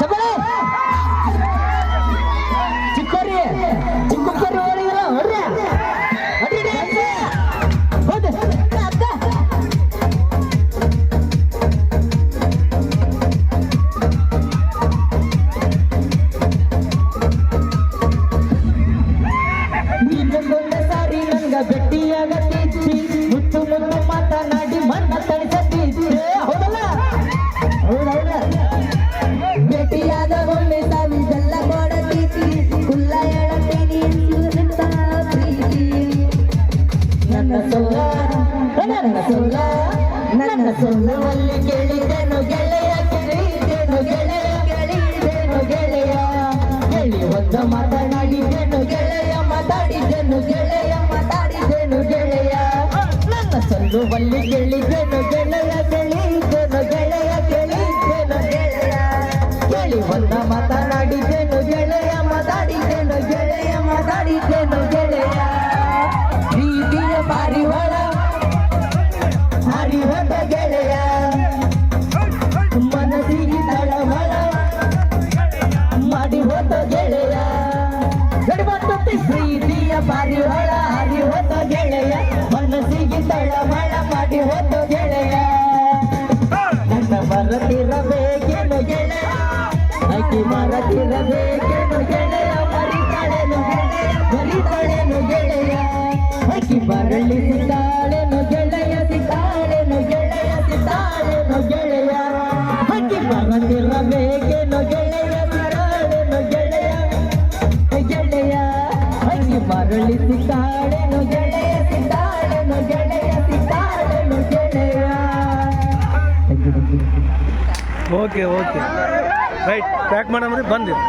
ಚಿಕ್ಕೋರಿ ಚಿಕ್ಕೋರಿ ಅಕ್ಕ ಇನ್ನೊಂದೊಂದ ಸಾರಿ ನಂಗ ಭೇಟಿಯಾಗತ್ತಿದ್ದಿ ಮುತ್ತು ಮುತ್ತು ಮಾತನಾಡಿ ಮನ್ನ ತಣಿಸತ್ತಿದ್ದಿ ನನ್ನ ಸೋಲ ನನ್ನ ಸೋಲವಲ್ಲಿ ಕೇಳಿದೆನು ಗೆಳೆಯ ಕೇಳಿದೆನು ಗೆಳೆಯ ಕೇಳಿದೆನು ಗೆಳೆಯ. ಹೇಳಿ ಒಂದ ಮಾತನಾಡಿದೆನು ಗೆಳೆಯ, ಮಾತಾಡಿದೆನು ಗೆಳೆಯ ಮಾತಾಡಿದೆನು ಗೆಳೆಯ. ನನ್ನ ಸಲ್ಲುವಲ್ಲಿ ಕೇಳಿದೆನು ಗೆಳೆಯ ಕೇಳಿದೆನು ಗೆಳೆಯ ಕೇಳಿದೆನು ಗೆಳೆಯ. ಕೇಳಿ ಒಂದ ಮನಸ್ಸಿಗೆ ತಳಮಳ ಮಾಡಿ ಹೋದ ಗೆಳೆಯ. ನನ್ನ ಮರತಿರಬೇಕೇನು ಗೆಳೆಯ. ಅಕ್ಕಿ ಮರತಿರಬೇಕೇನು ಗೆಳೆಯ. ಮರಿತಾಳೆನು ಗೆಳೆಯ. ಮರಿತಾಳೆನು ಗೆಳೆಯ. ಅಕ್ಕಿ ಮರಳಿ ಸಿತಾಳೆನು ಗೆಳೆಯ. ಸಿತಾಳೆನು ಗೆಳೆಯ. ಸಿತಾಳೆನು ಗೆಳೆಯ. ಅಕ್ಕಿ ಮರತಿರಬೇಕೇನು ಗೆಳೆಯ ಓಕೆ ಓಕೆ ರೈಟ್ ಪ್ಯಾಕ್ ಮಾಡಮ್ರಿ ಬಂದಿರಿ.